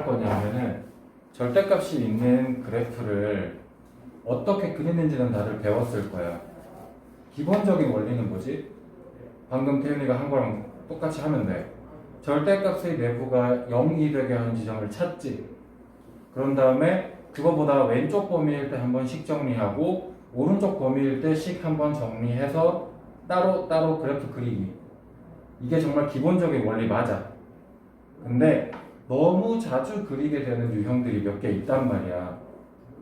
할 거냐면은 절대값이 있는 그래프를 어떻게 그리는지는 다들 배웠을 거야. 기본적인 원리는 뭐지? 방금 태윤이가 한 거랑 똑같이 하면 돼. 절대값의 내부가 0이 되게 하는 지점을 찾지. 그런 다음에 그거보다 왼쪽 범위일 때 한 번씩 정리하고 오른쪽 범위일 때씩 한 번 정리해서 따로 따로 그래프 그리기. 이게 정말 기본적인 원리 맞아. 근데 너무 자주 그리게 되는 유형들이 몇 개 있단 말이야.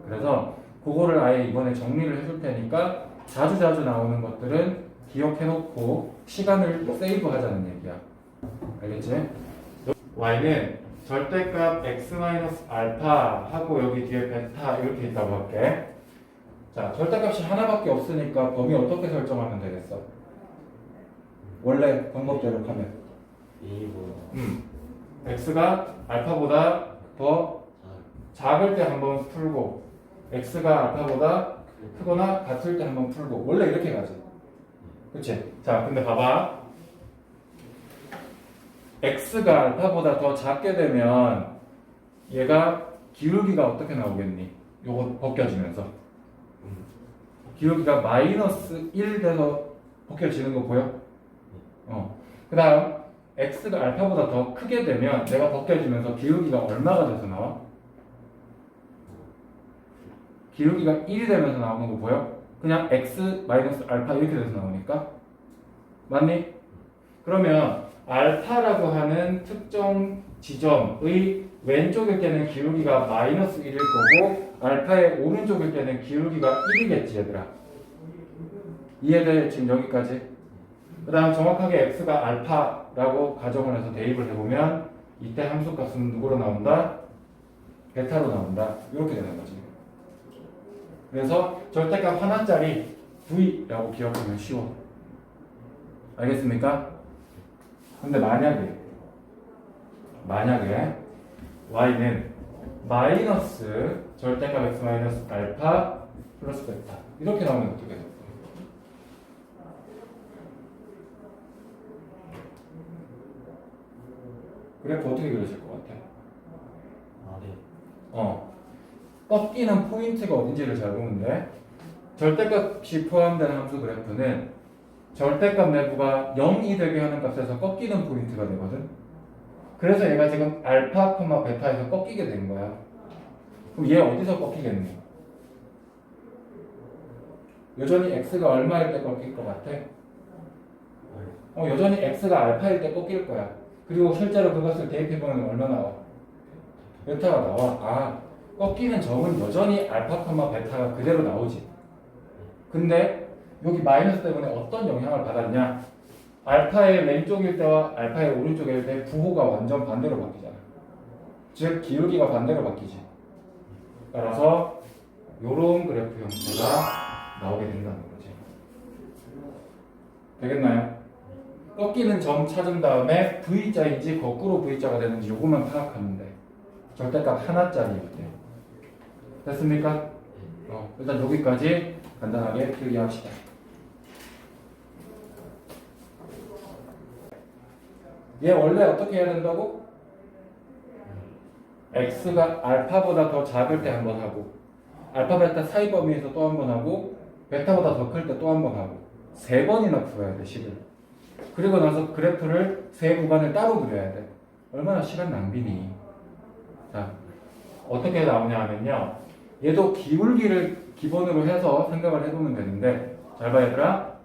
그래서 그거를 아예 이번에 정리를 해줄 테니까 자주 자주 나오는 것들은 기억해놓고 시간을 세이브 하자는 얘기야. 알겠지? y는 절대값 x-알파 하고 여기 뒤에 베타 이렇게 있다고 할게. 자, 절대값이 하나밖에 없으니까 범위 어떻게 설정하면 되겠어? 원래 방법대로 하면. 2분 음. X가 알파보다 더 작을 때 한번 풀고 x가 알파보다 크거나 같을 때 한번 풀고 원래 이렇게 가지. 그치? 자, 근데 봐봐. x가 알파보다 더 작게 되면 얘가 기울기가 어떻게 나오겠니? 요거 벗겨지면서 기울기가 마이너스 1 돼서 벗겨지는 거 보여? 어. 그 다음 x가 알파보다 더 크게 되면 내가 벗겨지면서 기울기가 얼마가 돼서 나와? 기울기가 1이 되면서 나오는 거 보여? 그냥 x 마이너스 알파 이렇게 돼서 나오니까 맞니? 그러면 알파라고 하는 특정 지점의 왼쪽일 때는 기울기가 마이너스 1일 거고 알파의 오른쪽일 때는 기울기가 1이겠지 얘들아 이해돼 지금 여기까지? 그 다음 정확하게 x가 알파라고 가정을 해서 대입을 해보면 이때 함수 값은 누구로 나온다? 베타로 나온다 이렇게 되는 거지 그래서 절대값 하나짜리 v라고 기억하면 쉬워 알겠습니까? 근데 만약에 만약에 y는 마이너스 절대값 x 마이너스 알파 플러스 베타 이렇게 나오면 어떻게 될까요? 그래프 어떻게 그려질 것 같아? 아래 어 꺾이는 포인트가 어딘지를 잘 보면 돼 절대값이 포함된 함수 그래프는 절대값 내부가 0이 되게 하는 값에서 꺾이는 포인트가 되거든 그래서 얘가 지금 알파, 콤마 베타에서 꺾이게 된 거야 그럼 얘 어디서 꺾이겠니? 여전히 x가 얼마일 때 꺾일 것 같아? 어, 여전히 x가 알파일 때 꺾일 거야. 그리고 실제로 그것을 대입해보면 얼마 나와? 베타가 나와. 아, 꺾이는 점은 여전히 알파, 콤마 베타가 그대로 나오지. 근데 여기 마이너스 때문에 어떤 영향을 받았냐? 알파의 왼쪽일 때와 알파의 오른쪽일 때 부호가 완전 반대로 바뀌잖아. 즉, 기울기가 반대로 바뀌지. 따라서 요런 그래프 형태가 나오게 된다는 거지. 되겠나요? 꺾이는 점 찾은 다음에 V자인지 거꾸로 V자가 되는지 요것만 파악하면 돼. 절대값 하나짜리일 때. 됐습니까? 어, 일단 여기까지 간단하게 필기합시다. 얘 원래 어떻게 해야 된다고? x가 알파보다 더 작을 때 한 번 하고 알파 베타 사이 범위에서 또 한 번 하고 베타보다 더 클 때 또 한 번 하고 세 번이나 풀어야 돼 식을 그리고 나서 그래프를 세 구간을 따로 그려야 돼 얼마나 시간 낭비니 자 어떻게 나오냐 하면요 얘도 기울기를 기본으로 해서 생각을 해보면 되는데 잘 봐 얘들아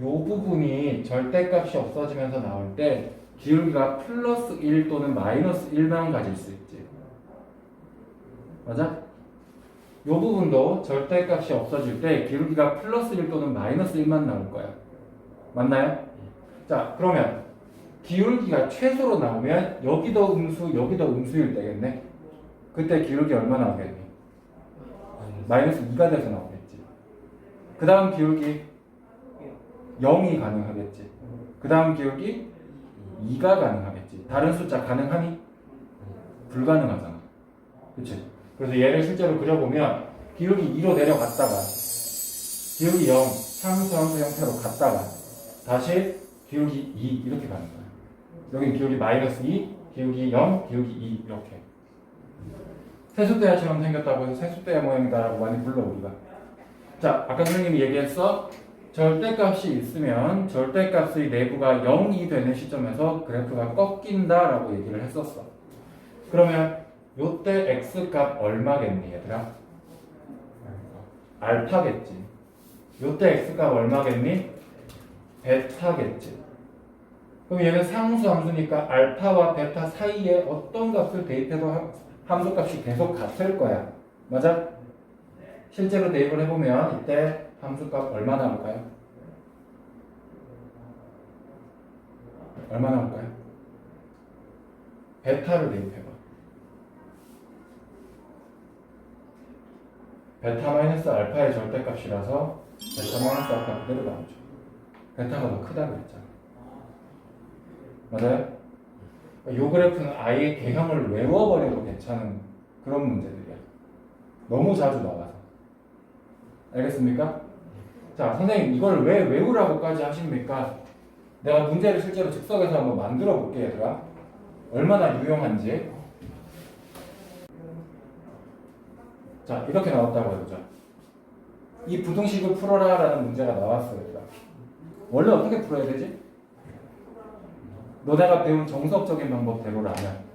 요 부분이 절대값이 없어지면서 나올 때 기울기가 플러스 1 또는 마이너스 1만 가질 수 있지 맞아? 요 부분도 절대값이 없어질 때 기울기가 플러스 1 또는 마이너스 1만 나올 거야. 맞나요? 자, 그러면 기울기가 최소로 나오면 여기도 음수, 여기도 음수일 때겠네. 그때 기울기 얼마 나오겠니? 마이너스 2가 돼서 나오겠지. 그 다음 기울기 0이 가능하겠지. 그 다음 기울기 2가 가능하겠지. 다른 숫자 가능하니? 불가능하잖아. 그치? 그래서 얘를 실제로 그려보면 기울기 2로 내려갔다가 기울기 0, 상수 함수 형태로 갔다가 다시 기울기 2 이렇게 가는 거야. 여기 기울기 마이너스 2, 기울기 0, 기울기 2 이렇게. 세숫대야처럼 생겼다고 해서 세숫대야 모양이다라고 많이 불러 우리가. 자, 아까 선생님이 얘기했어. 절대값이 있으면 절대값의 내부가 0이 되는 시점에서 그래프가 꺾인다라고 얘기를 했었어. 그러면 요때 x값 얼마겠니 얘들아? 알파겠지. 요때 x값 얼마겠니? 베타겠지. 그럼 얘는 상수 함수니까 알파와 베타 사이에 어떤 값을 대입해도 함- 함수 값이 계속 같을 거야. 맞아? 실제로 대입을 해보면 이때 함수 값 얼마 나올까요? 얼마 나올까요? 베타를 대입해봐. 베타 마이너스 알파의 절대값이라서 베타 마이너스 알파 그대로 나오죠. 베타가 더 크다 그랬잖아. 맞아요? 이 그래프는 아예 개형을 외워버려도 괜찮은 그런 문제들이야. 너무 자주 나와서. 알겠습니까? 자, 선생님 이걸 왜 외우라고까지 하십니까? 내가 문제를 실제로 즉석에서 한번 만들어 볼게 얘들아. 얼마나 유용한지. 자, 이렇게 나왔다고 해보자. 이 부등식을 풀어라 라는 문제가 나왔어요. 원래 어떻게 풀어야 되지? 너네가 배운 정석적인 방법대로라면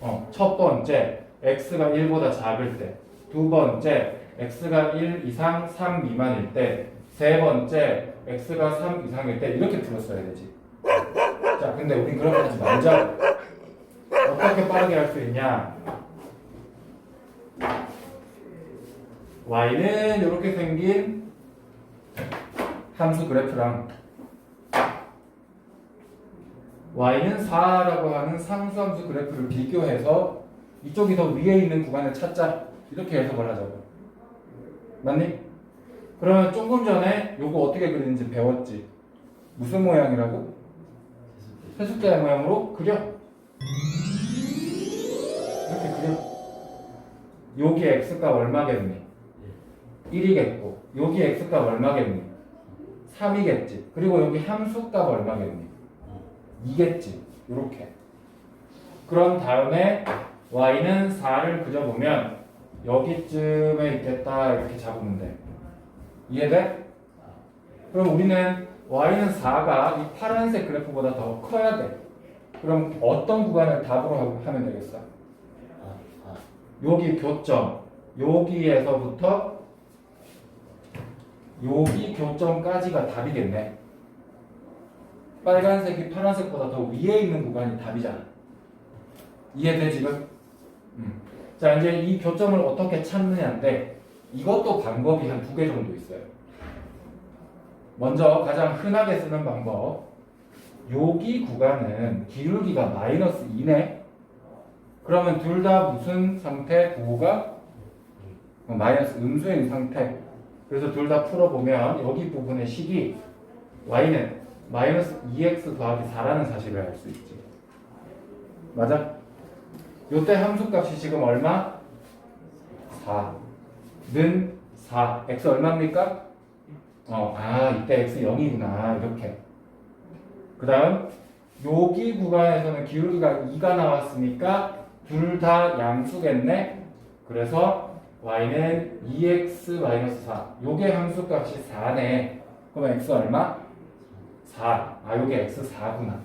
어, 첫 번째 x가 1보다 작을 때, 두 번째 x가 1 이상 3 미만일 때, 세 번째 x가 3 이상일 때 이렇게 풀었어야 되지. 자, 근데 우린 그렇게 하지 말자. 어떻게 빠르게 할 수 있냐? y는 이렇게 생긴 함수 그래프랑 y는 4라고 하는 상수함수 그래프를 비교해서 이쪽이 더 위에 있는 구간을 찾자 이렇게 해석을 하자고 맞니? 그러면 조금 전에 요거 어떻게 그리는지 배웠지 무슨 모양이라고? 세숫대 모양으로 그려 이렇게 그려 여기 x값 얼마겠니? 1이겠고 여기 x값 얼마겠니? 3이겠지 그리고 여기 함수값 얼마겠니? 2겠지. 이렇게. 그런 다음에 y는 4를 그려보면 여기쯤에 있겠다 이렇게 잡으면 돼. 이해돼? 그럼 우리는 y는 4가 이 파란색 그래프보다 더 커야 돼. 그럼 어떤 구간을 답으로 하- 하면 되겠어? 여기 교점. 여기에서부터 여기 교점까지가 답이겠네 빨간색이 파란색보다 더 위에 있는 구간이 답이잖아 이해돼 지금? 음. 자 이제 이 교점을 어떻게 찾느냐인데 이것도 방법이 한 두 개 정도 있어요 먼저 가장 흔하게 쓰는 방법 여기 구간은 기울기가 마이너스 2네 그러면 둘 다 무슨 상태? 부호가 어, 마이너스 음수인 상태. 그래서 둘 다 풀어보면 여기 부분의 식이 y는 마이너스 2x 더하기 4라는 사실을 알 수 있지. 맞아? 요때 함수값이 지금 얼마? 4는 4. x 얼마입니까? 어, 아, 이때 x 0이구나. 이렇게. 그 다음, 여기 구간에서는 기울기가 2가 나왔으니까 둘 다 양수겠네. 그래서 y는 2x-4. 요게 함수값이 4네. 그럼 x 얼마? 4. 아, 요게 x 4구나.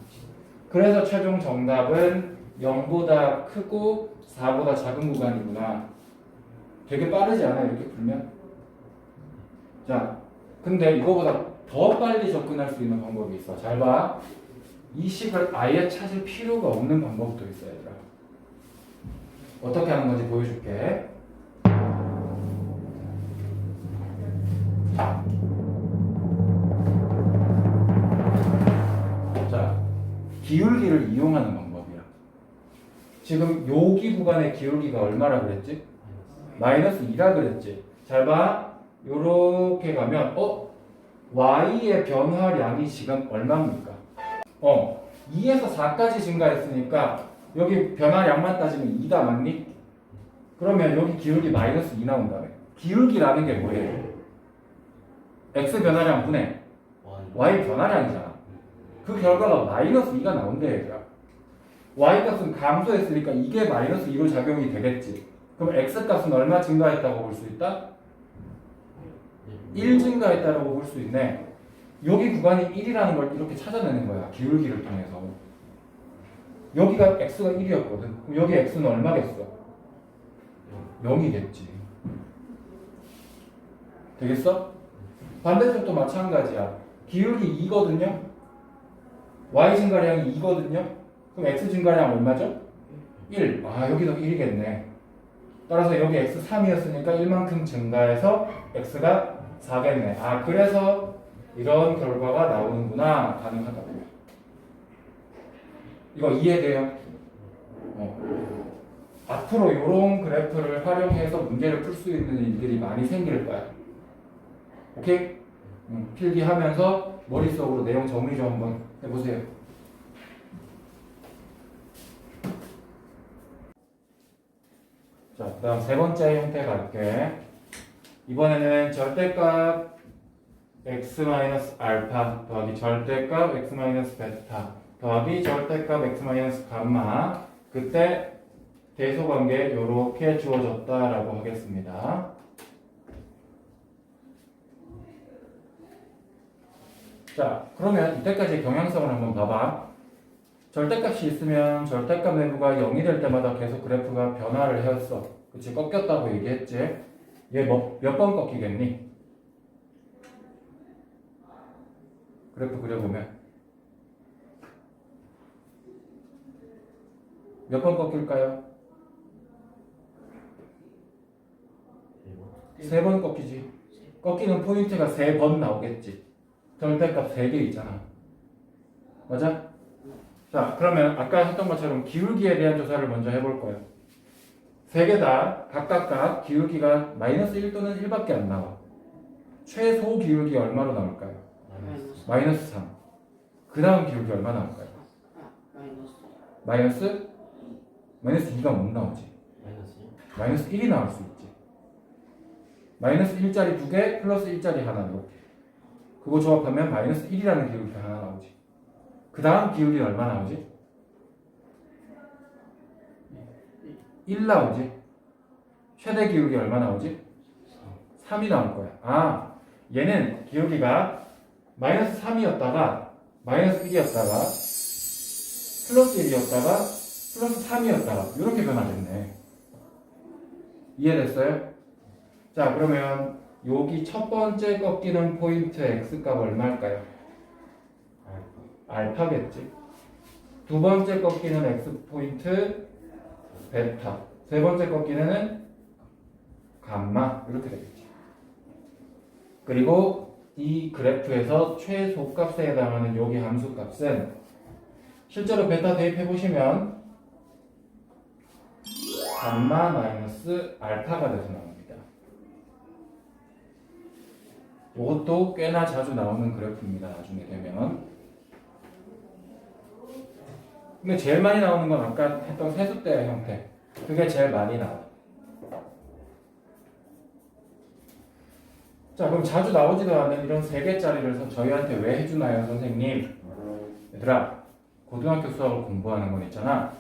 그래서 최종 정답은 0보다 크고 4보다 작은 구간이구나. 되게 빠르지 않아? 이렇게 풀면? 자, 근데 이거보다 더 빨리 접근할 수 있는 방법이 있어. 잘 봐. 이 식을 아예 찾을 필요가 없는 방법도 있어, 얘들아. 어떻게 하는 건지 보여줄게. 기울기를 이용하는 방법이야. 지금 여기 구간의 기울기가 얼마라 그랬지? 마이너스 2라 그랬지. 잘 봐. 요렇게 가면 어? y의 변화량이 지금 얼마입니까? 어, 2에서 4까지 증가했으니까 여기 변화량만 따지면 2다 맞니? 그러면 여기 기울기 마이너스 2 나온다며. 기울기라는 게 뭐예요? x 변화량 분의 Y. 변화량이잖아. 그 결과가 마이너스 2가 나온대 얘들아. y 값은 감소했으니까 이게 마이너스 2로 작용이 되겠지. 그럼 x 값은 얼마 증가했다고 볼 수 있다? 1 증가했다고 볼 수 있네. 여기 구간이 1이라는 걸 이렇게 찾아내는 거야. 기울기를 통해서. 여기가 x가 1이었거든. 그럼 여기 x는 얼마겠어? 0이겠지. 되겠어? 반대쪽도 마찬가지야. 기울기 2거든요. Y 증가량이 2거든요. 그럼 x 증가량 얼마죠? 1. 아, 여기도 1이겠네. 따라서 여기 x 3이었으니까 1만큼 증가해서 x가 4겠네. 아, 그래서 이런 결과가 나오는구나. 가능하다고요. 이거 이해돼요? 어. 앞으로 이런 그래프를 활용해서 문제를 풀 수 있는 일들이 많이 생길 거야. 오케이? 음, 필기하면서 머릿속으로 내용 정리 좀 한번 해보세요. 자, 그 다음 세 번째 형태 갈게. 이번에는 절대값 x-알파 더하기 절대값 x-베타 더하기 절대값 x- 감마 그때 대소관계 이렇게 주어졌다라고 하겠습니다. 자, 그러면 이때까지 경향성을 한번 봐봐. 절대값이 있으면 절대값 내부가 0이 될 때마다 계속 그래프가 변화를 해왔어. 그치? 꺾였다고 얘기했지? 얘 몇 번 꺾이겠니? 그래프 그려보면 몇 번 꺾일까요? 세 번 꺾이지. 꺾이는 포인트가 세 번 나오겠지. 절대값 세개 있잖아. 맞아? 자, 그러면 아까 했던 것처럼 기울기에 대한 조사를 먼저 해볼 거예요. 세 개 다 각각 각 기울기가 마이너스 1 또는 1밖에 안 나와. 최소 기울기 얼마로 나올까요? 마이너스 마이너스 3. 그 다음 기울기 얼마 나올까요? 마이너스 마이너스? 마이너스 2가 못 나오지. 마이너스 마이너스 1이 나올 수 있지. 마이너스 1짜리 두 개, 플러스 1짜리 하나 이렇게. 그거 조합하면 마이너스 1이라는 기울기 하나 나오지. 그 다음 기울기 얼마 나오지? 1 나오지. 최대 기울기 얼마 나오지? 3이 나올 거야. 아, 얘는 기울기가 마이너스 3이었다가 마이너스 1이었다가 플러스 1이었다가 플러스 3이었다가 이렇게 변화됐네. 이해됐어요? 자 그러면 여기 첫 번째 꺾이는 포인트 x값 얼마일까요? 알파겠지. 두 번째 꺾이는 x 포인트 베타. 세 번째 꺾이는 감마 이렇게 되겠지. 그리고 이 그래프에서 최소값에 해당하는 여기 함수값은 실제로 베타 대입해 보시면 감마 마이너스 알파가 돼서 나옵니다. 이것도 꽤나 자주 나오는 그래프입니다. 나중에 되면. 근데 제일 많이 나오는 건 아까 했던 세숫대 형태. 그게 제일 많이 나와. 자, 그럼 자주 나오지도 않는 이런 세 개짜리를 서- 저희한테 왜 해주나요, 선생님? 얘들아, 고등학교 수학을 공부하는 건 있잖아.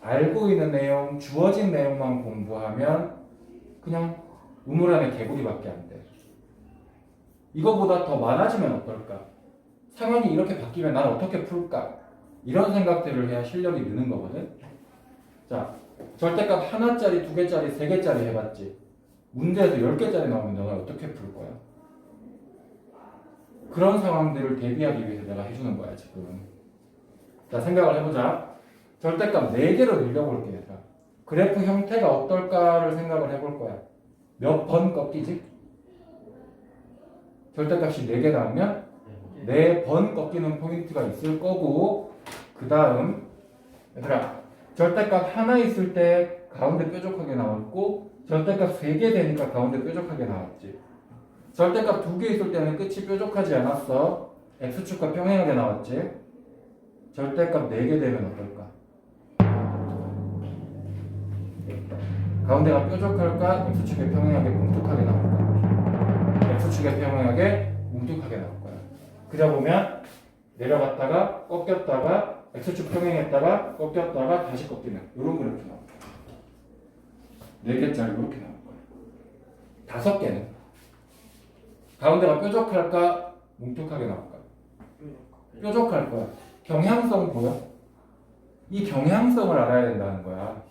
알고 있는 내용, 주어진 내용만 공부하면 그냥 우물 안에 개구리밖에 안 돼. 이거보다 더 많아지면 어떨까? 상황이 이렇게 바뀌면 난 어떻게 풀까? 이런 생각들을 해야 실력이 느는 거거든. 자, 절대값 하나짜리, 두 개짜리, 세 개짜리 해봤지. 문제에서 열 개짜리 나오면 너가 어떻게 풀 거야? 그런 상황들을 대비하기 위해서 내가 해주는 거야 지금. 자, 생각을 해보자. 절대값 4개로 늘려볼게 그래프 형태가 어떨까를 생각을 해볼 거야 몇 번 꺾이지? 절대값이 4개 나오면 4번 꺾이는 포인트가 있을 거고 그 다음 얘들아 절대값 하나 있을 때 가운데 뾰족하게 나왔고 절대값 3개 되니까 가운데 뾰족하게 나왔지 절대값 2개 있을 때는 끝이 뾰족하지 않았어 x축과 평행하게 나왔지 절대값 4개 되면 어떨까? 가운데가 뾰족할까? X축에 평행하게 뭉툭하게 나올까? X축에 평행하게 뭉툭하게 나올 거야. 그러다 보면 내려갔다가 꺾였다가 x축 평행했다가 꺾였다가 다시 꺾이는 이런 그래프 나와요. 네 개짜리 이렇게 나올 거예요. 다섯 개는 가운데가 뾰족할까 뭉툭하게 나올까? 뾰족할 거야. 경향성 보여? 이 경향성을 알아야 된다는 거야.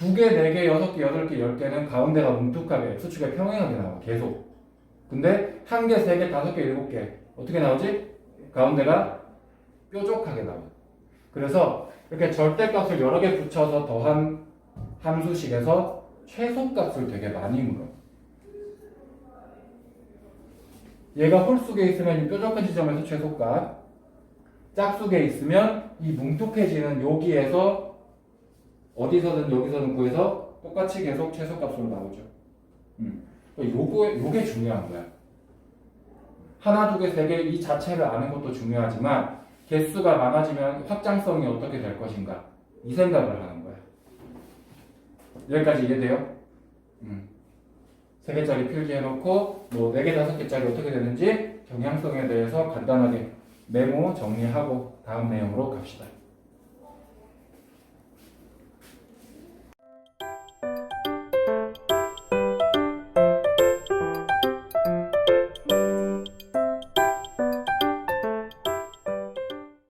두 개, 네 개, 여섯 개, 여덟 개, 열 개는 가운데가 뭉툭하게 x축에 평행하게 나와 계속. 근데 한 개, 세 개, 다섯 개, 일곱 개 어떻게 나오지? 가운데가 뾰족하게 나와. 그래서 이렇게 절대값을 여러 개 붙여서 더한 함수식에서 최소값을 되게 많이 물어. 얘가 홀수에 있으면 이 뾰족한 지점에서 최소값, 짝수에 있으면 이 뭉툭해지는 여기에서 어디서든 여기서든 구해서 똑같이 계속 최소값으로 나오죠. 음. 요거 요게 중요한 거야. 하나, 두 개, 세 개 이 자체를 아는 것도 중요하지만 개수가 많아지면 확장성이 어떻게 될 것인가 이 생각을 하는 거야. 여기까지 이해돼요? 음. 세 개짜리 필기해놓고 뭐네 개, 다섯 개짜리 어떻게 되는지 경향성에 대해서 간단하게 메모 정리하고 다음 내용으로 갑시다.